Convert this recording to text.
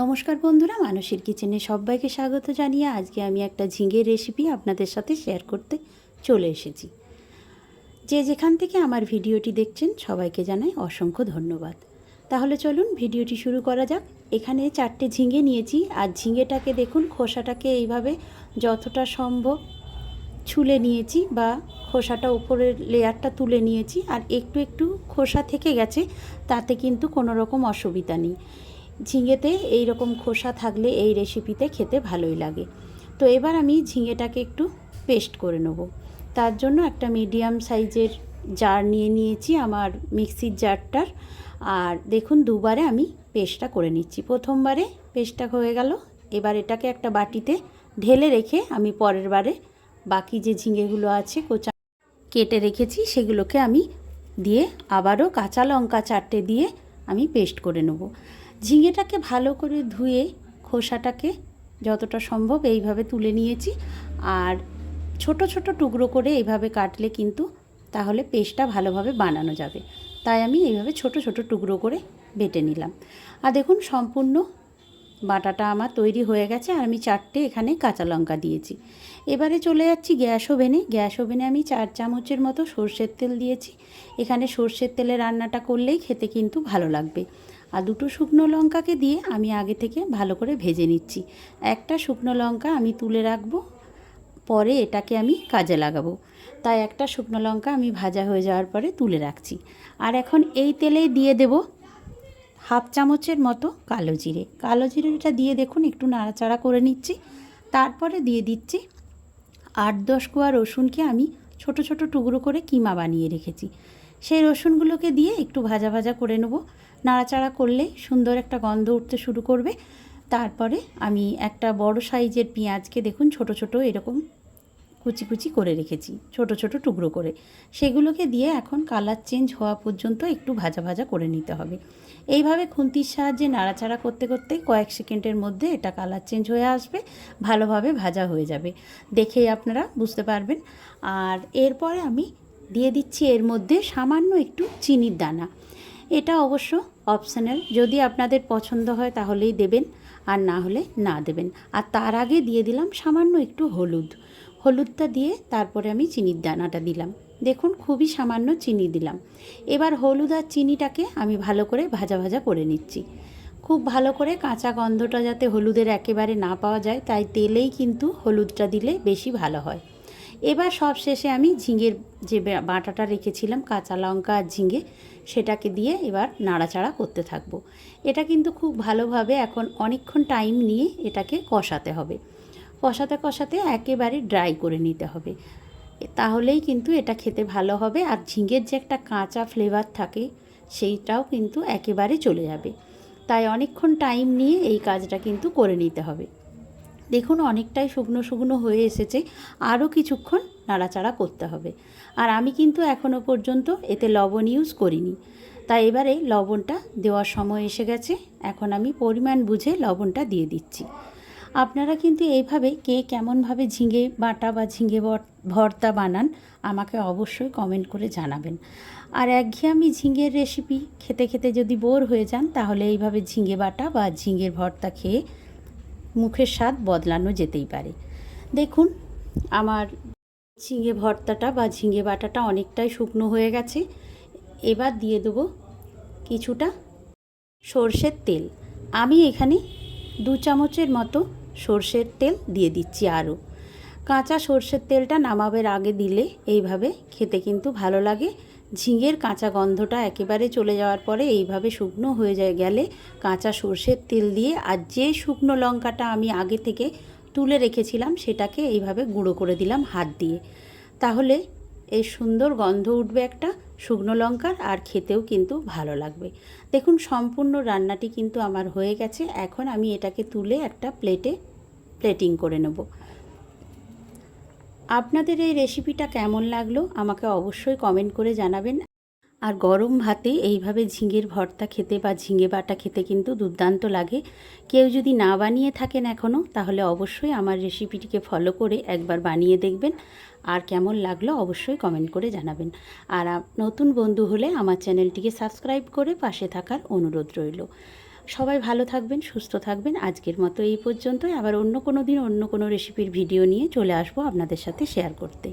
নমস্কার বন্ধুরা, মানসীর কিচেনে সবাইকে স্বাগত জানিয়ে আজকে আমি একটা ঝিঙের রেসিপি আপনাদের সাথে শেয়ার করতে চলে এসেছি। যে যেখান থেকে আমার ভিডিওটি দেখছেন, সবাইকে জানাই অসংখ্য ধন্যবাদ। তাহলে চলুন ভিডিওটি শুরু করা যাক। এখানে চারটে ঝিঙে নিয়েছি, আর ঝিঙেটাকে দেখুন, খোসাটাকে এইভাবে যতটা সম্ভব ছুলে নিয়েছি বা খোসাটা উপরের লেয়ারটা তুলে নিয়েছি, আর একটু একটু খোসা থেকে গেছে, তাতে কিন্তু কোনো রকম অসুবিধা নেই। ঝিঙেতে এই রকম খোসা থাকলে এই রেসিপিতে খেতে ভালোই লাগে। তো এবার আমি ঝিঙেটাকে একটু পেস্ট করে নেব। তার জন্য একটা মিডিয়াম সাইজের জার নিয়ে নিয়েছি আমার মিক্সির জারটার আর দেখুন, দুবারে আমি পেস্টটা করে নিচ্ছি। প্রথমবারে পেস্টটা হয়ে গেল। এবার এটাকে একটা বাটিতে ঢেলে রেখে আমি পরের বারে বাকি যে ঝিঙেগুলো আছে, কোচা কেটে রেখেছি, সেগুলোকে আমি দিয়ে আবারও কাঁচা লঙ্কা চারটে দিয়ে আমি পেস্ট করে নেব। ঝিঙেটাকে ভালো করে ধুয়ে খোসাটাকে যতটা সম্ভব এইভাবে তুলে নিয়েছি। আর ছোট ছোট টুকরো করে এইভাবে কাটলে কিন্তু তাহলে পেস্টটা ভালোভাবে বানানো যাবে। তাই আমি এইভাবে ছোট ছোট টুকরো করে বেটে নিলাম। আর দেখুন, সম্পূর্ণ বাটাটা আমার তৈরি হয়ে গেছে আর আমি চারটে এখানে কাঁচা লঙ্কা দিয়েছি। এবারে চলে যাচ্ছি গ্যাস ওভেনে। গ্যাস ওভেনে আমি চার চামচের মতো সর্ষের তেল দিয়েছি। এখানে সর্ষের তেলে রান্নাটা করলেই খেতে কিন্তু ভালো লাগবে। আর দুটো শুকনো লঙ্কাকে দিয়ে আমি আগে থেকে ভালো করে ভেজে নিচ্ছি। একটা শুকনো লঙ্কা আমি তুলে রাখব, পরে এটাকে আমি কাজে লাগাবো। তাই একটা শুকনো লঙ্কা আমি ভাজা হয়ে যাওয়ার পরে তুলে রাখছি। আর এখন এই তেলেই দিয়ে দেব হাফ চামচের মতো কালো জিরে। কালো জিরেটা দিয়ে দেখুন, একটু নাড়াচাড়া করে নিচ্ছি। তারপরে দিয়ে দিচ্ছি আট দশ কোয়া রসুনকে আমি ছোট ছোট টুকরো করে কিমা বানিয়ে রেখেছি। সেই রসুনগুলোকে দিয়ে একটু ভাজা ভাজা করে নেব। নাড়াচাড়া করলে সুন্দর একটা গন্ধ উঠতে শুরু করবে। তারপরে আমি একটা বড় সাইজের পেঁয়াজকে দেখুন, ছোট ছোট এরকম কুচি কুচি করে রেখেছি, ছোট ছোট টুকরো করে। সেগুলোকে দিয়ে এখন কালার চেঞ্জ হওয়া পর্যন্ত একটু ভাজা ভাজা করে নিতে হবে। এইভাবে খুন্তির সাহায্যে নাড়াচাড়া করতে করতে কয়েক সেকেন্ডের মধ্যে এটা কালার চেঞ্জ হয়ে আসবে, ভালোভাবে ভাজা হয়ে যাবে। দেখেই আপনারা বুঝতে পারবেন। আর এরপরে আমি দিয়ে দিচ্ছি এর মধ্যে সামান্য একটু চিনির দানা। এটা অবশ্য অপশনাল যদি আপনাদের পছন্দ হয় তাহলেই দেবেন, আর না হলে না দেবেন। আর তার আগে দিয়ে দিলাম সামান্য একটু হলুদ। হলুদটা দিয়ে তারপরে আমি চিনির দানাটা দিলাম। দেখুন, খুবই সামান্য চিনি দিলাম। এবার হলুদ আর চিনিটাকে আমি ভালো করে ভাজা ভাজা করে নিচ্ছি। খুব ভালো করে কাঁচা গন্ধটা যাতে হলুদের একেবারে না পাওয়া যায়, তাই তেলেই কিন্তু হলুদটা দিলে বেশি ভালো হয়। এবার সব শেষে আমি ঝিঙের যে বাটাটা রেখেছিলাম, কাঁচা লঙ্কা আর ঝিঙে, সেটাকে দিয়ে এবার নাড়াচাড়া করতে থাকব। এটা কিন্তু খুব ভালোভাবে এখন অনেকক্ষণ টাইম নিয়ে এটাকে কষাতে হবে। কষাতে কষাতে একেবারে ড্রাই করে নিতে হবে। তাহলেই কিন্তু এটা খেতে ভালো হবে আর ঝিঙের যে একটা কাঁচা ফ্লেভার থাকে, সেইটাও কিন্তু একেবারে চলে যাবে। তাই অনেকক্ষণ টাইম নিয়ে এই কাজটা কিন্তু করে নিতে হবে। দেখুন অনেকটাই শুকনো শুকনো হয়ে এসেছে, আরও কিছুক্ষণ নাড়াচাড়া করতে হবে। আর আমি কিন্তু এখনও পর্যন্ত এতে লবণ ইউজ করিনি। তাই এবারে লবণটা দেওয়ার সময় এসে গেছে, এখন আমি পরিমাণ বুঝে লবণটা দিয়ে দিচ্ছি। আপনারা কিন্তু এইভাবে কে কেমনভাবে ঝিঙে বাটা বা ঝিঙে ভর্তা বানান, আমাকে অবশ্যই কমেন্ট করে জানাবেন। আর একঘেয়েমি ঝিঙের রেসিপি খেতে খেতে যদি বোর হয়ে যান, তাহলে এইভাবে ঝিঙে বাটা বা ঝিঙের ভর্তা খেয়ে মুখের স্বাদ বদলানো যেতেই পারে। দেখুন, আমার ঝিঙে ভর্তাটা বা ঝিঙে বাটাটা অনেকটাই শুকনো হয়ে গেছে। এবার দিয়ে দেবো কিছুটা সর্ষের তেল। আমি এখানে দু চামচের মতো সর্ষের তেল দিয়ে দিচ্ছি আরও। কাঁচা সর্ষের তেলটা নামাবের আগে দিলে এইভাবে খেতে কিন্তু ভালো লাগে। ঝিঙের কাঁচা গন্ধটা একেবারে চলে যাওয়ার পরে এইভাবে শুকনো হয়ে যায় গেলে কাঁচা সর্ষের তেল দিয়ে আর যে শুকনো লঙ্কাটা আমি আগে থেকে তুলে রেখেছিলাম সেটাকে এইভাবে গুঁড়ো করে দিলাম হাত দিয়ে। তাহলে এই সুন্দর গন্ধ উঠবে একটা শুকনো লঙ্কার আর খেতেও কিন্তু ভালো লাগবে। দেখুন, সম্পূর্ণ রান্নাটি কিন্তু আমার হয়ে গেছে। এখন আমি এটাকে তুলে একটা প্লেটে, প্লেটিং করে নেব। আপনাদের এই রেসিপিটা কেমন লাগল আমাকে অবশ্যই কমেন্ট করে জানাবেন। আর গরম ভাতে এইভাবে ঝিঙের ভর্তা খেতে বা ঝিঙে বাটা খেতে কিন্তু দুর্দান্ত লাগে। কেউ যদি না বানিয়ে থাকেন এখনও তাহলে অবশ্যই আমার রেসিপিটিকে ফলো করে একবার বানিয়ে দেখবেন। আর কেমন লাগল অবশ্যই কমেন্ট করে জানাবেন। আর নতুন বন্ধু হলে আমার চ্যানেলটিকে সাবস্ক্রাইব করে পাশে থাকার অনুরোধ রইল। সবাই ভালো থাকবেন, সুস্থ থাকবেন। আজকের মতো এই পর্যন্তই। আবার অন্য কোনো দিন অন্য কোনো রেসিপির ভিডিও নিয়ে চলে আসব আপনাদের সাথে শেয়ার করতে।